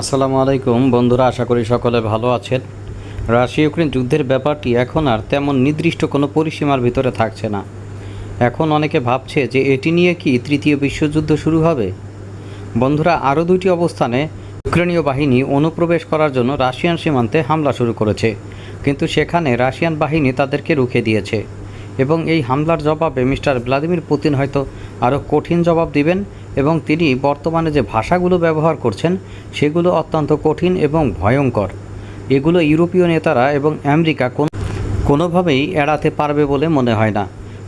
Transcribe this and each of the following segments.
আসসালামু আলাইকুম। বন্ধুরা, আশা করি সকলে ভালো আছেন। রাশিয়া ইউক্রেন যুদ্ধের ব্যাপারটি এখন আর তেমন নির্দিষ্ট কোনো পরিসীমার ভিতরে থাকছে না। এখন অনেকে ভাবছে যে এটি নিয়ে কি তৃতীয় বিশ্বযুদ্ধ শুরু হবে? বন্ধুরা, আরও দুটি অবস্থানে ইউক্রেনীয় বাহিনী অনুপ্রবেশ করার জন্য রাশিয়ান সীমান্তে হামলা শুরু করেছে। কিন্তু সেখানে রাশিয়ান বাহিনী তাদেরকে রুখে দিয়েছে। এবং এই হামলার জবাবে মিস্টার ভ্লাদিমির পুতিন হয়তো আরও কঠিন জবাব দিবেন এবং তিনি বর্তমানে যে ভাষাগুলো ব্যবহার করছেন সেগুলো অত্যন্ত কঠিন এবং ভয়ঙ্কর। এগুলো ইউরোপীয় নেতারা এবং আমেরিকা কোন কোনোভাবেই এড়াতে পারবে বলে মনে হয় না।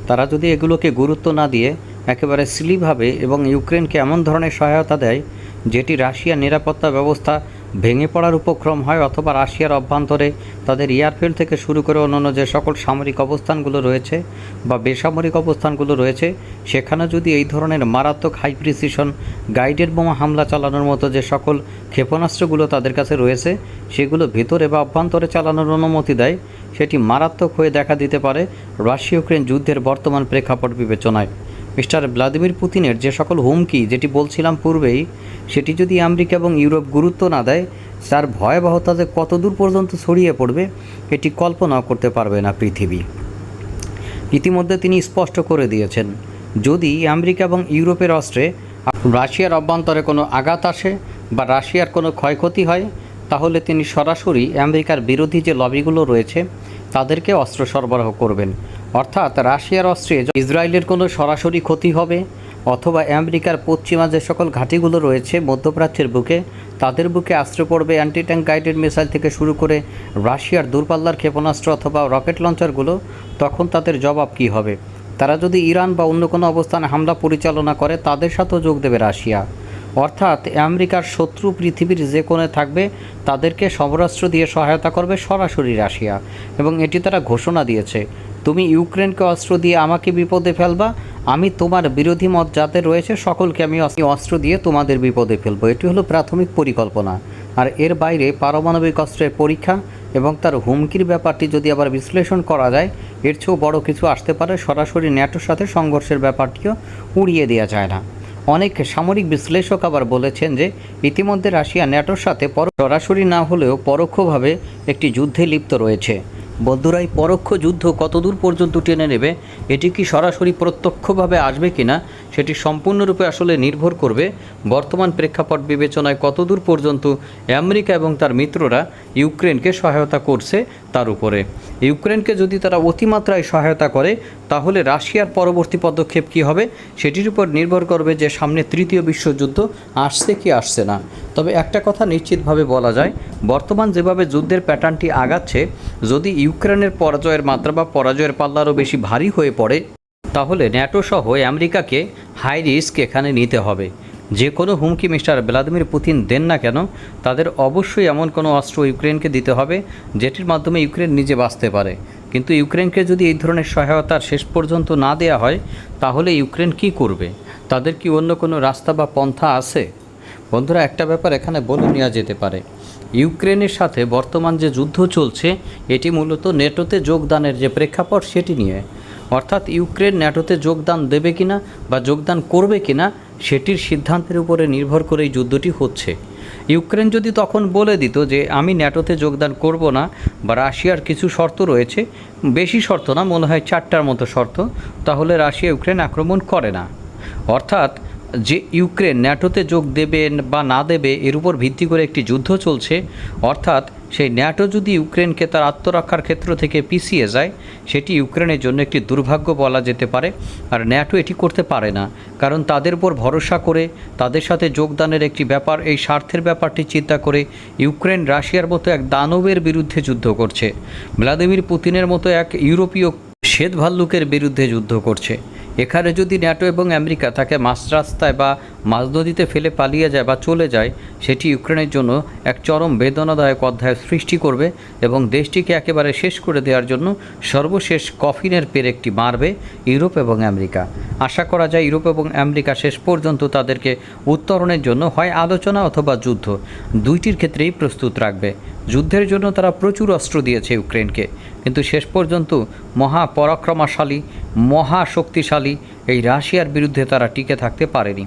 তারা যদি এগুলোকে গুরুত্ব না দিয়ে একেবারে সিলিভাবে এবং ইউক্রেনকে এমন ধরনের সহায়তা দেয়, যেটি রাশিয়ার নিরাপত্তা ব্যবস্থা ভেঙে পড়ার উপক্রম হয় অথবা রাশিয়ার অভ্যন্তরে তাদের এয়ারফিল্ড থেকে শুরু করে অন্যান্য যে সকল সামরিক অবস্থানগুলো রয়েছে বা বেসামরিক অবস্থানগুলো রয়েছে, সেখানে যদি এই ধরনের মারাত্মক হাই প্রিসিশন গাইডেড বোমা হামলা চালানোর মতো যে সকল ক্ষেপণাস্ত্রগুলো তাদের কাছে রয়েছে, সেগুলো ভেতরে বা অভ্যন্তরে চালানোর অনুমতি দেয়, সেটি মারাত্মক হয়ে দেখা দিতে পারে রাশিয়া ইউক্রেন যুদ্ধের বর্তমান প্রেক্ষাপট বিবেচনায়। মিস্টার ভ্লাদিমির পুতিনের যে সকল হুমকি যেটি বলছিলাম পূর্বেই, সেটি যদি আমেরিকা এবং ইউরোপ গুরুত্ব না দেয়, তার ভয়াবহতা যে কতদূর পর্যন্ত ছড়িয়ে পড়বে, এটি কল্পনাও করতে পারবে না পৃথিবী। ইতিমধ্যে তিনি স্পষ্ট করে দিয়েছেন, যদি আমেরিকা এবং ইউরোপের অস্ত্রে রাশিয়ার অভ্যন্তরে কোনো আঘাত আসে বা রাশিয়ার কোনো ক্ষয়ক্ষতি হয়, তাহলে তিনি সরাসরি আমেরিকার বিরোধী যে লবিগুলো রয়েছে তাদেরকে অস্ত্র সরবরাহ করবেন। অর্থাৎ রাশিয়ার অস্ত্রে ইসরায়েলের কোনো সরাসরি ক্ষতি হবে অথবা আমেরিকার পশ্চিমা যে সকল ঘাঁটিগুলো রয়েছে মধ্যপ্রাচ্যের বুকে, তাদের বুকে আশ্রয় পড়বে অ্যান্টি ট্যাঙ্ক গাইডেড মিসাইল থেকে শুরু করে রাশিয়ার দূরপাল্লার ক্ষেপণাস্ত্র অথবা রকেট লঞ্চারগুলো, তখন তাদের জবাব কী হবে? তারা যদি ইরান বা অন্য কোনো অবস্থানে হামলা পরিচালনা করে, তাদের সাথেও যোগ দেবে রাশিয়া। অর্থাৎ আমেরিকার শত্রু পৃথিবীর যে কোণে থাকবে, তাদেরকে সমরাস্ত্র দিয়ে সহায়তা করবে সরাসরি রাশিয়া। এবং এটি তারা ঘোষণা দিয়েছে, তুমি ইউক্রেনকে অস্ত্র দিয়ে আমাকে বিপদে ফেলবা, আমি তোমার বিরোধী মত যাতে রয়েছে, সকলকে আমি অস্ত্র দিয়ে তোমাদের বিপদে ফেলব। এটি হলো প্রাথমিক পরিকল্পনা। আর এর বাইরে পারমাণবিক অস্ত্রের পরীক্ষা এবং তার হুমকির ব্যাপারটি যদি আবার বিশ্লেষণ করা যায়, এর চেয়েও বড় কিছু আসতে পারে সরাসরি ন্যাটোর সাথে সংঘর্ষের ব্যাপারটিও উড়িয়ে দেওয়া যায় না। অনেক সামরিক বিশ্লেষক আবার বলেছেন যে ইতিমধ্যে রাশিয়া ন্যাটোর সাথে সরাসরি না হলেও পরোক্ষভাবে একটি যুদ্ধে লিপ্ত রয়েছে। বন্ধুরা, এই পরোক্ষ যুদ্ধ কতদূর পর্যন্ত টেনে নেবে? এটি কি সরাসরি প্রত্যক্ষভাবে আসবে কিনা? সেটি সম্পূর্ণরূপে আসলে নির্ভর করবে বর্তমান প্রেক্ষাপট বিবেচনায় কতদূর পর্যন্ত আমেরিকা এবং তার মিত্ররা ইউক্রেনকে সহায়তা করছে তার উপরে। ইউক্রেনকে যদি তারা অতিমাত্রায় সহায়তা করে, তাহলে রাশিয়ার পরবর্তী পদক্ষেপ কী হবে? সেটির উপর নির্ভর করবে যে সামনে তৃতীয় বিশ্বযুদ্ধ আসছে কি আসছে না। তবে একটা কথা নিশ্চিতভাবে বলা যায়, বর্তমান যেভাবে যুদ্ধের প্যাটার্নটি আগাচ্ছে, যদি ইউক্রেনের পরাজয়ের মাত্রা বা পরাজয়ের পাল্লারও বেশি ভারী হয়ে পড়ে তাহলে ন্যাটো সহ আমেরিকাকে হাই রিস্ক এখানে নিতে হবে। যে কোনো হুমকি মিস্টার ভ্লাদিমির পুতিন দেন না কেন, তাদের অবশ্যই এমন কোনো অস্ত্র ইউক্রেনকে দিতে হবে, যেটির মাধ্যমে ইউক্রেন নিজে বাঁচতে পারে। কিন্তু ইউক্রেনকে যদি এই ধরনের সহায়তার শেষ পর্যন্ত না দেয়া হয়, তাহলে ইউক্রেন কি করবে? তাদের কি অন্য কোনো রাস্তা বা পন্থা আছে? বন্ধুরা, একটা ব্যাপার এখানে বলে নেওয়া যেতে পারে। ইউক্রেনের সাথে বর্তমান যে যুদ্ধ চলছে, এটি মূলত নেটোতে যোগদানের যে প্রেক্ষাপট, সেটি নিয়ে। অর্থাৎ ইউক্রেন ন্যাটোতে যোগদান দেবে কিনা বা যোগদান করবে কিনা সেটির সিদ্ধান্তের উপরে নির্ভর করে এই যুদ্ধটি হচ্ছে। ইউক্রেন যদি তখন বলে দিত যে, আমি ন্যাটোতে যোগদান করব না বা রাশিয়ার কিছু শর্ত রয়েছে, বেশি শর্ত না, মনে হয় চারটার মতো শর্ত, তাহলে রাশিয়া ইউক্রেন আক্রমণ করে না। অর্থাৎ যে ইউক্রেন ন্যাটোতে যোগ দেবেন বা না দেবে, এর উপর ভিত্তি করে একটি যুদ্ধ চলছে, অর্থাৎ সেই ন্যাটো যদি ইউক্রেনকে তার আত্মরক্ষার ক্ষেত্র থেকে পিছিয়ে যায়, সেটি ইউক্রেনের জন্য একটি দুর্ভাগ্য বলা যেতে পারে। আর ন্যাটো এটি করতে পারে না, কারণ তাদের উপর ভরসা করে, তাদের সাথে যোগদানের একটি ব্যাপার, এই স্বার্থের ব্যাপারটি চিন্তা করে ইউক্রেন রাশিয়ার মতো এক দানবের বিরুদ্ধে যুদ্ধ করছে। ভ্লাদিমির পুতিনের মতো এক ইউরোপীয় শ্বেত ভাল্লুকের বিরুদ্ধে যুদ্ধ করছে। এখানে যদি ন্যাটো এবং আমেরিকা তাকে মাঝ রাস্তায় বা মাঝ নদীতে ফেলে পালিয়ে যায় বা চলে যায়, সেটি ইউক্রেনের জন্য এক চরম বেদনাদায়ক অধ্যায় সৃষ্টি করবে এবং দেশটিকে একেবারে শেষ করে দেওয়ার জন্য সর্বশেষ কফিনের পেরেকটি মারবে ইউরোপ এবং আমেরিকা। আশা করা যায় ইউরোপ এবং আমেরিকা শেষ পর্যন্ত তাদেরকে উত্তরণের জন্য হয় আলোচনা অথবা যুদ্ধ। দুইটির ক্ষেত্রেই প্রস্তুত রাখবে। যুদ্ধের জন্য তারা প্রচুর অস্ত্র দিয়েছে ইউক্রেনকে। কিন্তু শেষ পর্যন্ত মহা পরাক্রমশালী মহা শক্তিশালী এই রাশিয়ার বিরুদ্ধে তারা টিকে থাকতে পারেনি।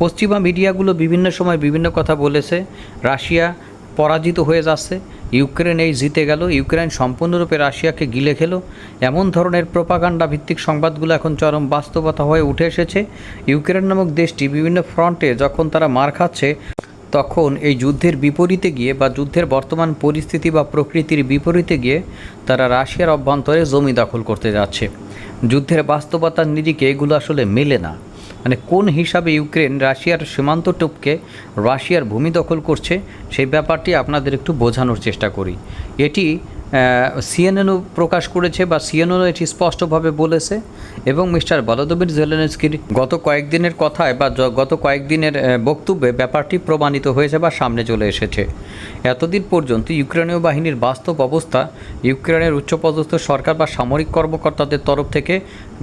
পশ্চিমা মিডিয়াগুলো বিভিন্ন সময় বিভিন্ন কথা বলেছে, রাশিয়া পরাজিত হয়ে যাচ্ছে, ইউক্রেন এই জিতে গেল, ইউক্রেন সম্পূর্ণরূপে রাশিয়াকে গিলে খেলো। এমন ধরনের প্রোপাগান্ডা ভিত্তিক সংবাদগুলো এখন চরম বাস্তবতা হয়ে উঠে এসেছে। ইউক্রেন নামক দেশটি বিভিন্ন ফ্রন্টে যখন তারা মার খাচ্ছে তখন এই যুদ্ধের বিপরীতে গিয়ে বা যুদ্ধের বর্তমান পরিস্থিতি বা প্রকৃতির বিপরীতে গিয়ে তারা রাশিয়ার অভ্যন্তরে জমি দখল করতে যাচ্ছে। যুদ্ধের বাস্তবতার নিরিখে এগুলো আসলে মেলে না। মানে কোন হিসাবে ইউক্রেন রাশিয়ার সীমান্ত টুপকে রাশিয়ার ভূমি দখল করছে, সেই ব্যাপারটি আপনাদের একটু বোঝানোর চেষ্টা করি। এটি সিএনএনও প্রকাশ করেছে বা সিএনএনও এটি স্পষ্টভাবে বলেছে এবং মিস্টার বলদবির জেলেনস্কির গত কয়েকদিনের কথায় বা গত কয়েকদিনের বক্তব্যে ব্যাপারটি প্রমাণিত হয়েছে বা সামনে চলে এসেছে। এতদিন পর্যন্ত ইউক্রেনীয় বাহিনীর বাস্তব অবস্থা, ইউক্রেনের উচ্চপদস্থ সরকার বা সামরিক কর্মকর্তাদের তরফ থেকে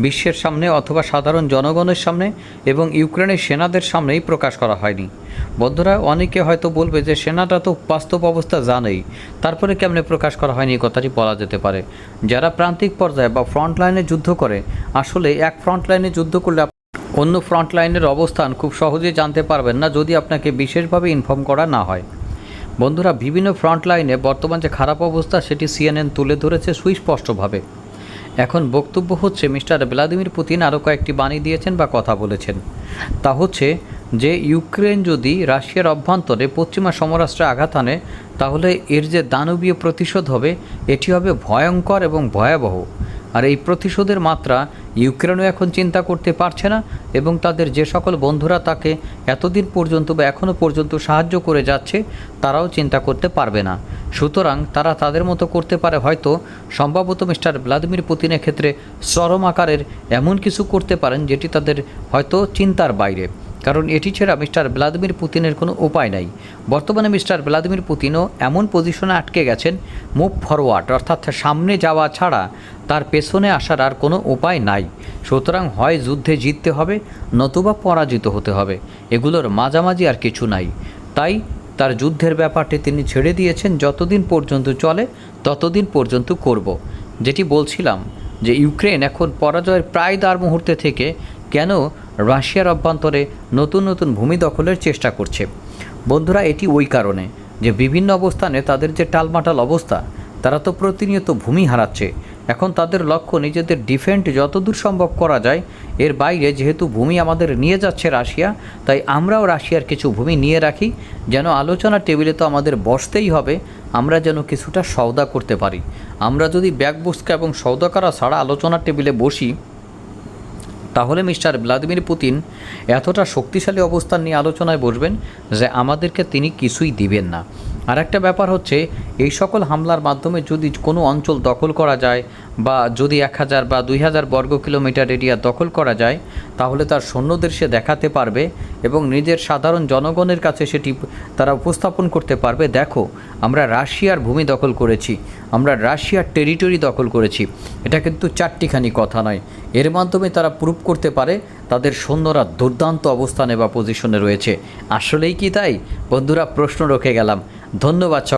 বিশ্বের সামনে অথবা সাধারণ জনগণের সামনে এবং ইউক্রেনের সেনাদের সামনেই প্রকাশ করা হয়নি। বন্ধুরা, অনেকে হয়তো বলবে যে সেনাটা তো বাস্তব অবস্থা জানেই, তারপরে কেমনে প্রকাশ করা হয়নি? কথাটি বলা যেতে পারে। যারা প্রান্তিক পর্যায়ে বা ফ্রন্ট লাইনে যুদ্ধ করে, আসলে এক ফ্রন্ট লাইনে যুদ্ধ করলে অন্য ফ্রন্ট লাইনের অবস্থান খুব সহজেই জানতে পারবেন না যদি আপনাকে বিশেষভাবে ইনফর্ম করা না হয়। বন্ধুরা, বিভিন্ন ফ্রন্ট লাইনে বর্তমান যে খারাপ অবস্থা, সেটি সিএনএন তুলে ধরেছে সুস্পষ্টভাবে। এখন বক্তব্য হচ্ছে মিস্টার ভ্লাদিমির পুতিন আরও কয়েকটি বাণী দিয়েছেন বা কথা বলেছেন। তা হচ্ছে যে ইউক্রেন যদি রাশিয়ার অভ্যন্তরে পশ্চিমা সমরাষ্ট্রে আঘাত আনে, তাহলে এর যে দানবীয় প্রতিশোধ হবে, এটি হবে ভয়ঙ্কর এবং ভয়াবহ। আর এই প্রতিশোধের মাত্রা ইউক্রেনও এখন চিন্তা করতে পারছে না এবং তাদের যে সকল বন্ধুরা তাকে এতদিন পর্যন্ত বা এখনও পর্যন্ত সাহায্য করে যাচ্ছে, তারাও চিন্তা করতে পারবে না। সুতরাং তারা তাদের মতো করতে পারে হয়তো সম্ভবত মিস্টার ভ্লাদিমির পুতিনের ক্ষেত্রে চরম আকারের এমন কিছু করতে পারেন, যেটি তাদের হয়তো চিন্তার বাইরে। কারণ এটি ছাড়া মিস্টার ভ্লাদিমির পুতিনের কোনো উপায় নাই। বর্তমানে মিস্টার ভ্লাদিমির পুতিনও এমন পজিশনে আটকে গেছেন, মুভ ফরওয়ার্ড, অর্থাৎ সামনে যাওয়া ছাড়া তার পেছনে আসার আর কোনো উপায় নাই। সুতরাং হয় যুদ্ধে জিততে হবে, নতুবা পরাজিত হতে হবে। এগুলোর মাঝামাঝি আর কিছু নাই। তাই তার যুদ্ধের ব্যাপারটি তিনি ছেড়ে দিয়েছেন, যতদিন পর্যন্ত চলে, ততদিন পর্যন্ত করব। যেটি বলছিলাম যে ইউক্রেন এখন পরাজয়ের প্রায় দ্বার মুহূর্তে থেকে কেন রাশিয়ার অভ্যন্তরে নতুন নতুন ভূমি দখলের চেষ্টা করছে? বন্ধুরা, এটি ওই কারণে যে বিভিন্ন অবস্থানে তাদের যে টালমাটাল অবস্থা, তারা তো প্রতিনিয়ত ভূমি হারাচ্ছে। এখন তাদের লক্ষ্য নিজেদের ডিফেন্ড যতদূর সম্ভব করা যায়। এর বাইরে যেহেতু ভূমি আমাদের নিয়ে যাচ্ছে রাশিয়া, তাই আমরাও রাশিয়ার কিছু ভূমি নিয়ে রাখি। যেন আলোচনা টেবিলে তো আমাদের বসতেই হবে, আমরা যেন কিছুটা সওদা করতে পারি। আমরা যদি ব্যাগ বুস্কা এবং সওদা করা ছাড়া আলোচনা টেবিলে বসি তাহলে মিস্টার ভ্লাদিমির পুতিন এতটা শক্তিশালী অবস্থান নিয়ে আলোচনায় বসবেন যে আমাদেরকে তিনি কিছুই দিবেন না। আর একটা ব্যাপার হচ্ছে, এই সকল হামলার মাধ্যমে যদি কোনো অঞ্চল দখল করা যায় বা যদি এক হাজার বা দুই হাজার বর্গ কিলোমিটার এরিয়া দখল করা যায়, তাহলে তার সৈন্যদের সে দেখাতে পারবে এবং নিজের সাধারণ জনগণের কাছে সেটি তারা উপস্থাপন করতে পারবে। দেখো, আমরা রাশিয়ার ভূমি দখল করেছি, আমরা রাশিয়ার টেরিটরি দখল করেছি। এটা কিন্তু চারটিখানি কথা নয়। এর মাধ্যমে তারা প্রুভ করতে পারে তাদের সৈন্যরা দুর্দান্ত অবস্থানে বা পজিশনে রয়েছে। আসলেই কি তাই? বন্ধুরা, প্রশ্ন রেখে গেলাম। ধন্যবাদ